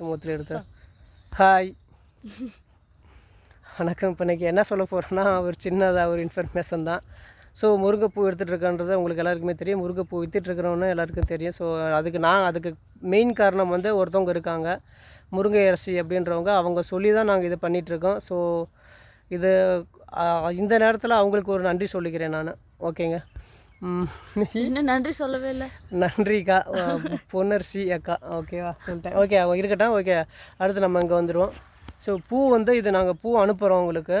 சுமத்தில் எடுத்தேன் ஹாய் வணக்கம். இப்போ இன்றைக்கி என்ன சொல்ல போகிறேன்னா ஒரு சின்னதாக ஒரு இன்ஃபர்மேஷன் தான். ஸோ முருங்கைப்பூ எடுத்துகிட்ருக்கன்றது உங்களுக்கு எல்லாருக்குமே தெரியும். முருங்கைப்பூ வித்துட்டு எல்லாருக்கும் தெரியும். ஸோ அதுக்கு நான் அதுக்கு மெயின் காரணம் வந்து ஒருத்தவங்க இருக்காங்க. முருங்கை அரசி அப்படின்றவங்க. அவங்க சொல்லி தான் நாங்கள் இது பண்ணிகிட்ருக்கோம் ஸோ இது இந்த நேரத்தில் அவங்களுக்கு ஒரு நன்றி சொல்லிக்கிறேன் நான். ஓகேங்க ம், என்ன நன்றி சொல்லவே இல்லை. நன்றிக்கா. பொன்னரசி அக்கா. ஓகேவா சொல்லிட்டேன். ஓகே இருக்கட்டும். ஓகே அடுத்து நம்ம இங்கே வந்துடுவோம் ஸோ பூ வந்து இது நாங்கள் பூ அனுப்புகிறோம் உங்களுக்கு.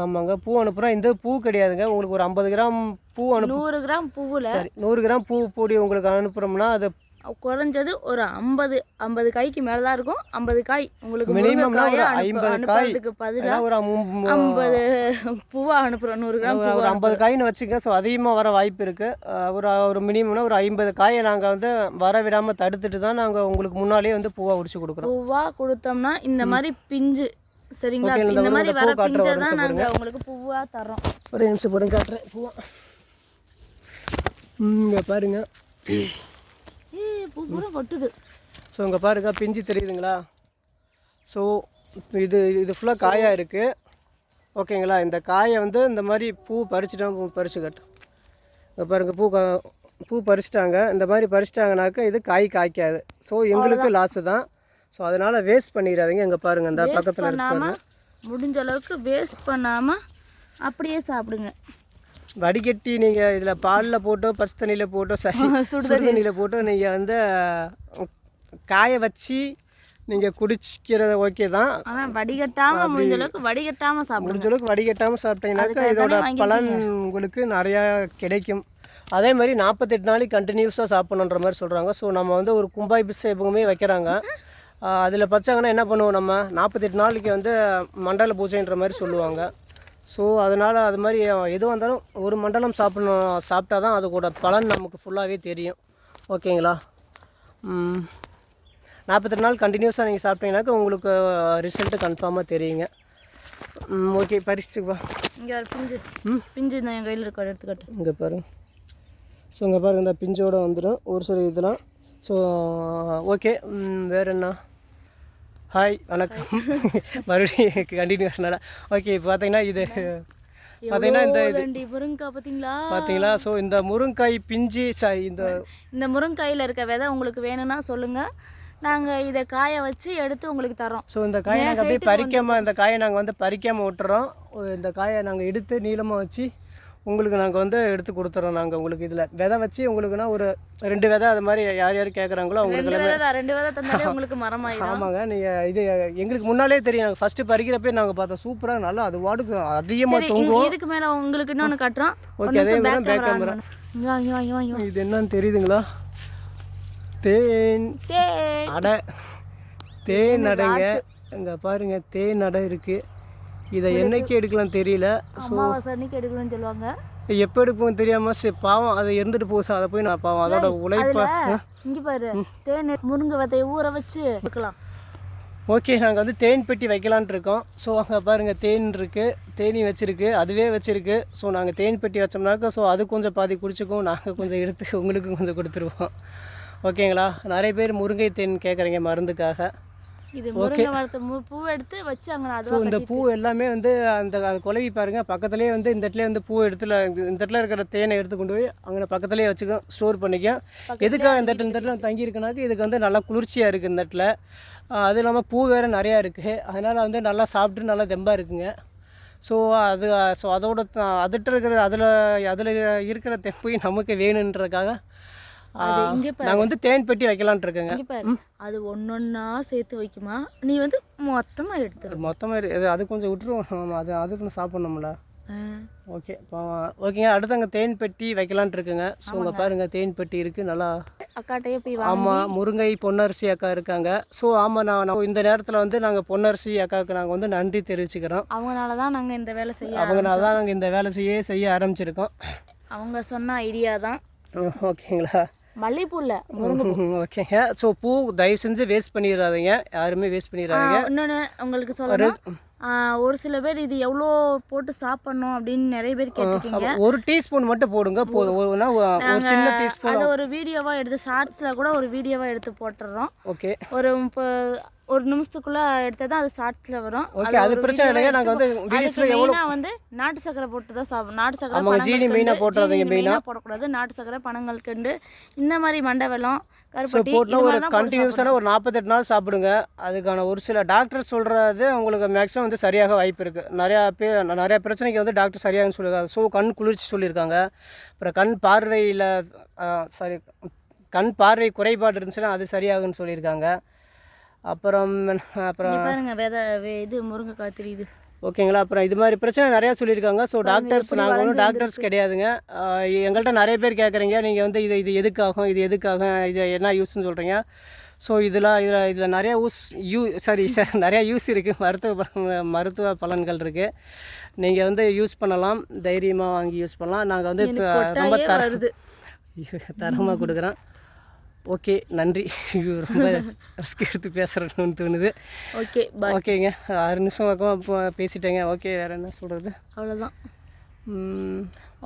ஆமாங்க. பூ அனுப்புகிறோம் இந்த பூ கிடையாதுங்க. உங்களுக்கு ஒரு ஐம்பது கிராம் பூ அனுப்பு நூறு கிராம் பூவில். சரி நூறு கிராம் பூ பொடி உங்களுக்கு அனுப்புகிறோம்னா அது குறைஞ்சது ஒரு ஐம்பது ஐம்பது காய்க்கு மேலே தான் இருக்கும். ஐம்பது காய் உங்களுக்கு அனுப்புறதுக்கு பதிலாக ஒரு அம்- ஐம்பது பூவா அனுப்புகிறோம் நூறு கிராம் ஒரு- ஐம்பது காயின்னு வச்சுக்க ஸோ அதிகமாக வர வாய்ப்பு இருக்குது ஒரு ஒரு மினிமம்னா ஒரு ஐம்பது காயை நாங்கள் வந்து வர விடாமல் தடுத்துட்டு தான் நாங்கள் உங்களுக்கு முன்னாலேயே வந்து பூவாக உடிச்சு கொடுக்குறோம். பூவா கொடுத்தோம்னா இந்த மாதிரி பிஞ்சு சரிங்களா? இந்த மாதிரி வர பிஞ்சை தான் நாங்கள் உங்களுக்கு பூவா தரோம் ஒரு நிமிஷம் போடுங்க காட்டுறேன். பூவா. இங்கே பாருங்க. ஏ பூ பூரா கொட்டுது. ஸோ இங்கே பாருங்க பிஞ்சு தெரியுதுங்களா? ஸோ இது இது ஃபுல்லாக காயாக இருக்குது ஓகேங்களா இந்த காயை வந்து இந்த மாதிரி பூ பறிச்சுட்டோம் பறிச்சு கட்டும் இங்கே பாருங்க பூ பூ பறிச்சிட்டாங்க. இந்த மாதிரி பறிச்சிட்டாங்கனாக்கா இது காய் காய்க்காது. ஸோ எங்களுக்கு லாஸு தான். ஸோ அதனால் வேஸ்ட் பண்ணிடாதீங்க. இங்கே பாருங்கள் இந்த பக்கத்தில் முடிஞ்ச அளவுக்கு வேஸ்ட் பண்ணாம அப்படியே சாப்பிடுங்க. வடிகட்டி நீங்கள் இதில் பாலில் போட்டோ பச்சை தண்ணியில் போட்டோ சரி சுடு தண்ணியில் போட்டோ நீங்கள் வந்து காய வச்சு நீங்கள் குடிச்சிக்கிறது ஓகே தான். ஆனா வடிகட்டாம முடிஞ்ச அளவுக்கு வடிகட்டாம சாப்பிடுங்க. முடிஞ்ச அளவுக்கு வடிகட்டாமல் சாப்பிட்டீங்கன்னாக்கா இதோட பலன் உங்களுக்கு நிறையா கிடைக்கும். அதே மாதிரி நாற்பத்தெட்டு நாளைக்கு கண்டினியூஸாக சாப்பிடணுன்ற மாதிரி சொல்கிறாங்க ஸோ நம்ம வந்து ஒரு கும்பாபிஷேகமே வைக்கிறாங்க. அதில் பச்சாங்கன்னா என்ன பண்ணுவோம் நம்ம? நாற்பத்தெட்டு நாளைக்கு வந்து மண்டல பூஜைன்ற மாதிரி சொல்லுவாங்க. ஸோ அதனால் அது மாதிரி எது வந்தாலும் ஒரு மண்டலம் சாப்பிடணும் சாப்பிட்டா தான் அதோட பலன் நமக்கு ஃபுல்லாகவே தெரியும். ஓகேங்களா? ம். நாற்பத்தெட்டு நாள் கண்டினியூஸாக நீங்கள் சாப்பிட்டீங்கன்னாக்கா உங்களுக்கு ரிசல்ட்டு கன்ஃபார்மாக தெரியுங்க. ஓகே பறிச்சுக்குவா இங்க ஒரு பிஞ்சு. பிஞ்சு இந்த என் கையில் இருக்க எடுத்துக்கட்டு. இங்கே பாருங்க ஸோ இங்கே பாருங்க இந்த பிஞ்சோட வந்துடும் ஒரு சில இதெல்லாம். ஸோ ஓகே வேறு என்ன? ஹாய் வணக்கம். மறுபடியும் கண்டினியூ பண்ணல ஓகே இப்போ பார்த்தீங்கன்னா இது பார்த்தீங்கன்னா இந்த இது முருங்கக்காய் பார்த்தீங்களா பார்த்தீங்களா ஸோ இந்த முருங்காய் பிஞ்சு சாரி இந்த இந்த முருங்காயில் இருக்க விதை உங்களுக்கு வேணும்னா சொல்லுங்க. நாங்க இதை காய வச்சு எடுத்து உங்களுக்கு தரோம் ஸோ இந்த காயை நாங்கள் அப்படியே பறிக்காமல் இந்த காயை நாங்கள் வந்து பறிக்காமல் விட்டுறோம். இந்த காயை நாங்கள் எடுத்து நீளமாக வச்சு உங்களுக்கு நாங்கள் வந்து எடுத்து கொடுத்துறோம் நாங்கள் உங்களுக்கு இதில். விதை வச்சு உங்களுக்குன்னா ஒரு ரெண்டு விதை அது மாதிரி யார் யார் கேட்குறாங்களோ அவங்களுக்கு ரெண்டு விதை தான் ரெண்டு விதை தந்தாலே உங்களுக்கு மரமாயிடும் ஆமாங்க நீங்கள் இது எங்களுக்கு முன்னாலே தெரியும். நாங்கள் ஃபஸ்ட்டு பறிக்கிறப்பே நாங்கள் பார்த்தோம் சூப்பராக நல்லா அது வாட்டுக்கு அதிகமாக தொங்கும். இதுக்கு மேல உங்களுக்கு இன்னொன்னு காட்டுறோம். ஓகே அதே மாதிரி பேக் கேமரா. இது என்னன்னு தெரியுதுங்களா? தேன். தேன். அடை. தேன் அடைங்க. இங்கே பாருங்க தேன் அடை இருக்குது இதை என்னைக்கு எடுக்கலாம் தெரியல. அமாவாசை அன்னைக்கு எடுக்கணும்னு சொல்லுவாங்க. எப்போ எடுப்போம் தெரியாமல் சரி பாவம் அதை இருந்துட்டு போகுது அதை போய் நான் பாவம் அதோட உழைப்பை இங்க பாரு தேன் முருங்கை விதைய ஊற வச்சு எடுக்கலாம். ஓகே நாங்கள் வந்து தேன் பெட்டி வைக்கலான்ட்டு இருக்கோம். ஸோ அங்கே பாருங்கள் தேன் இருக்குது தேனி வச்சுருக்கு அதுவே வச்சுருக்கு. ஸோ நாங்கள் தேன் பெட்டி வச்சோம்னாக்கா ஸோ அது கொஞ்சம் பாதி குடிச்சுக்கும் நாங்கள் கொஞ்சம் எடுத்து உங்களுக்கு கொஞ்சம் கொடுத்துருவோம். ஓகேங்களா? நிறைய பேர் முருங்கை தேன் கேட்குறீங்க மருந்துக்காக. இது முருங்கை மரத்தை மு- பூ எடுத்து வச்சு அங்க ஸோ இந்த பூ எல்லாமே வந்து அந்த அது குலவி பாருங்கள் பக்கத்துலேயே வந்து இந்த இடத்துல வந்து பூ இடத்துல இந்த இடத்துல இருக்கிற தேனை எடுத்து கொண்டு போய் அங்கே பக்கத்துலேயே வச்சுக்கோ ஸ்டோர் பண்ணிக்க. எதுக்காக இந்த இடத்துல இந்த இடத்துல தங்கி இருக்குனாக்க இதுக்கு வந்து நல்லா குளிர்ச்சியாக இருக்குது இந்த இடத்துல. அது இல்லாமல் பூ வேறு நிறையா இருக்குது அதனால் வந்து நல்லா சாப்பிட்டு நல்லா தெம்பாக இருக்குங்க. ஸோ அது ஸோ அதோட அதுகிட்ட இருக்கிற அதில் அதில் இருக்கிற தெம்பையும் நமக்கு வேணுன்றதுக்காக நாங்கள் வந்து தேன் பெட்டி வைக்கலான்ட்டு இருக்கேங்க. அது ஒன்னொன்னா சேர்த்து வைக்குமா? நீ வந்து மொத்தமா எடுத்துரு. மொத்தமாக அது கொஞ்சம் விட்டுருவோம். ஆமாம் அது அதுக்கு சாப்பிட்ணும்ல. ஓகே ஓகேங்க. அடுத்து அங்கே தேன் பெட்டி வைக்கலான்ட்டு இருக்குங்க. ஸோ இங்கே பாருங்கள் தேன் பெட்டி இருக்குது நல்லா அக்காட்டையே போய் ஆமாம் முருங்கை பொன்னரசி அக்கா இருக்காங்க. ஸோ ஆமாம் நான் இந்த நேரத்தில் வந்து நாங்கள் பொன்னரசி அக்காவுக்கு நாங்கள் வந்து நன்றி தெரிவிச்சுக்கிறோம். அவங்களால தான் நாங்கள் இந்த வேலை செய்ய அவங்கனால தான் நாங்கள் இந்த வேலை செய்ய செய்ய ஆரம்பிச்சிருக்கோம். அவங்க சொன்ன ஐடியா தான். ஓகேங்களா? மல்லிகைப்பூ இல்லை ஓகேங்க ஸோ பூ தயவு செஞ்சு வேஸ்ட் பண்ணிடாதீங்க யாருமே வேஸ்ட் பண்ணிடாதீங்க இன்னொன்று உங்களுக்கு சொல்லணும் ஒரு சில பேர் இது எவ்வளோ போட்டு சாப்பிடணும் அப்படின்னு நிறைய பேர் கேட்டிருக்கீங்க. ஒரு டீஸ்பூன் மட்டும் போடுங்க அதை ஒரு வீடியோவாக எடுத்து ஷார்ட்ஸில் கூட ஒரு வீடியோவாக எடுத்து போட்டுடுறோம் ஓகே ஒரு ஒரு நிமிஷத்துக்குள்ள எடுத்தா தான் அது ஷார்ட்ஸில் வரும். ஓகே அது பிரச்சனை இல்லைங்க. நாங்கள் வந்து வீடியோஸில் எவ்வளோ வந்து நாட்டு சக்கரை போட்டு தான் சாப்பிடும் நாட்டு சக்கரை ஆமாங்க, ஜீனி மெயினா போட்டுறாதீங்க, மெயினா போடக்கூடாது. நாட்டு சக்கரை பனங்கள் கண்டு இந்த மாதிரி மண்டை வெல்லம் ஸோ கருப்பட்டி போட்டால் இது ஒரு போட்டு கண்டினியூஸான ஒரு நாற்பத்தெட்டு நாள் சாப்பிடுங்க. அதுக்கான ஒரு சில டாக்டர் சொல்கிறது உங்களுக்கு மேக்ஸிமம் வந்து சரியாக வாய்ப்பு இருக்குது நிறையா பேர் நிறையா பிரச்சனைக்கு வந்து டாக்டர் சரியாகன்னு சொல்லியிருக்காங்க. ஸோ கண் குளிர்ச்சி சொல்லியிருக்காங்க. அப்புறம் கண் பார்வையில் சாரி கண் பார்வை குறைபாடு இருந்துச்சுன்னா அது சரியாகுன்னு சொல்லியிருக்காங்க. அப்புறம் அப்புறம் பாருங்க விதை இது முருங்கைக்காய் தெரியுது. ஓகேங்களா? அப்புறம் இது மாதிரி பிரச்சனை நிறையா சொல்லியிருக்காங்க. ஸோ டாக்டர்ஸ் நாங்கள் ஒன்றும் டாக்டர்ஸ் கிடையாதுங்க. எங்கள்கிட்ட நிறைய பேர் கேட்குறீங்க நீங்கள் வந்து இது இது எதுக்காகும் இது எதுக்காகும் இது என்ன யூஸ்ன்னு சொல்கிறீங்க ஸோ இதில் இதில் இதில் நிறைய யூஸ் யூ சாரி சார் நிறையா யூஸ் இருக்குது மருத்துவ மருத்துவ பலன்கள் இருக்குது நீங்கள் வந்து யூஸ் பண்ணலாம். தைரியமாக வாங்கி யூஸ் பண்ணலாம். நாங்கள் வந்து ரொம்ப தர தரமாக கொடுக்குறோம் ஓகே நன்றி. ரொம்ப ரிஸ்க் எடுத்து பேசுகிறேன்னு தோணுது. ஓகே ஓகேங்க. ஆறு நிமிஷம் பக்கம் இப்போ பேசிட்டேங்க. ஓகே வேறு என்ன சொல்கிறது அவ்வளோதான்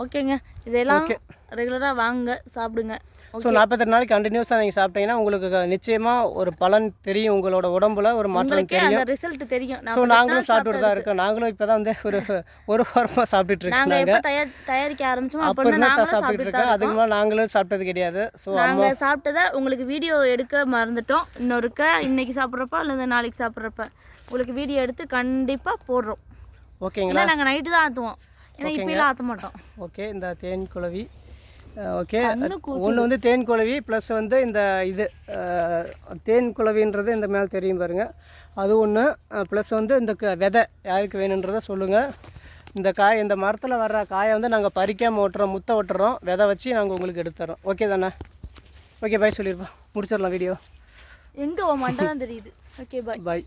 ஓகேங்க. இதெல்லாம் ரெகுலராக வாங்க சாப்பிடுங்க. ஸோ நாற்பத்தெட்டு நாளைக்கு கண்டினியூஸாக நீங்கள் சாப்பிட்டீங்கன்னா உங்களுக்கு க- நிச்சயமா ஒரு பலன் தெரியும். உங்களோட உடம்புல ஒரு மாற்றம் தெரியும். ரிசல்ட் தெரியும். ஸோ நாங்களும் நாள் சாப்பிட்டுட்டு தான் இருக்கோம். நாங்களும் இப்போ தான் வந்து ஒரு ஒரு வாரமாக சாப்பிட்டுட்டு இருக்கோம் தயார் தயாரிக்க ஆரம்பிச்சோமோ அப்போ நாங்களும் சாப்பிட்டுட்டு சாப்பிட்டு இருக்கோம். தான் அதுக்கு மேலே நாங்களும் சாப்பிட்டது கிடையாது. ஸோ நாங்கள் சாப்பிட்டதை உங்களுக்கு வீடியோ எடுக்க மறந்துட்டோம். இன்னொருக்க இன்னைக்கு சாப்பிட்றப்ப அல்லது நாளைக்கு சாப்பிட்றப்ப உங்களுக்கு வீடியோ எடுத்து கண்டிப்பாக போடுறோம். ஓகேங்களா? நாங்கள் நைட்டு தான் ஆற்றுவோம் ஏன்னா இப்போலாம் ஆற்ற மாட்டோம். ஓகே இந்த தேன் குளவி ஓகே. ஒன்று வந்து தேன் குளவி ப்ளஸ் வந்து இந்த இது தேன் குளவின்றது இந்த மேலே தெரியும் பாருங்கள் அது ஒன்று ப்ளஸ் வந்து இந்த விதை யாருக்கு வேணுன்றதை சொல்லுங்கள் இந்த காய் இந்த மரத்தில் வர்ற காயை வந்து நாங்கள் பறிக்காமல் ஓட்டுறோம் முத்தை ஓட்டுறோம். விதை வச்சு நாங்கள் உங்களுக்கு எடுத்து தரோம் ஓகே தானே? ஓகே பாய் சொல்லியிருப்போம் முடிச்சிடலாம் வீடியோ எங்கே உன் மண்டை தான் தெரியுது. ஓகே பாய் பாய்